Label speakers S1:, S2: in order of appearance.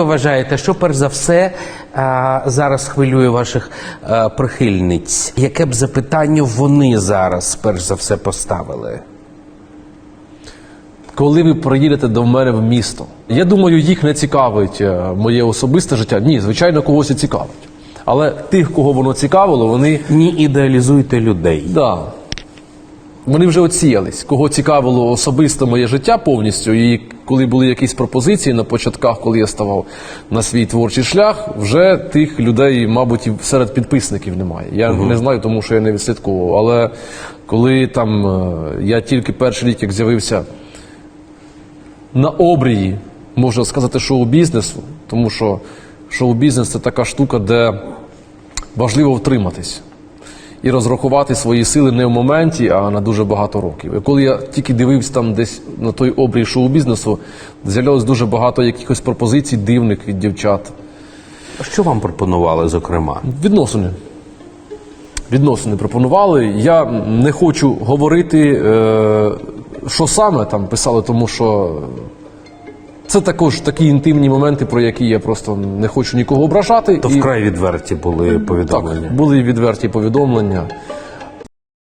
S1: Ви вважаєте, що перш за все а, зараз хвилює ваших а, прихильниць? Яке б запитання вони зараз перш за все поставили?
S2: Коли ви приїдете до мене в місто, я думаю, їх не цікавить е, моє особисте життя. Ні, звичайно, когось і цікавить. Але тих, кого воно цікавило, вони
S1: Ні, ідеалізуйте людей.
S2: да, вони вже оціялись. Кого цікавило особисто моє життя повністю, і коли були якісь пропозиції на початках, коли я ставав на свій творчий шлях, вже тих людей, мабуть, і серед підписників немає. Я не знаю, тому що я не відслідковував. Але коли там е, я тільки перший рік, як з'явився на обрії, можна сказати, шоу-бізнесу, тому що шоу-бізнес це така штука, де важливо втриматись і розрахувати свої сили не в моменті, а на дуже багато років. І коли я тільки дивився там десь на той обрій шоу-бізнесу, з'являлось дуже багато якихось пропозицій дивних від дівчат.
S1: Що вам пропонували, зокрема?
S2: Відносини. Відносини пропонували. Я не хочу говорити, е, що саме там писали, тому що це також такі інтимні моменти, про які я просто не хочу нікого ображати.
S1: То
S2: І-
S1: вкрай відверті були повідомлення.
S2: так, були відверті повідомлення.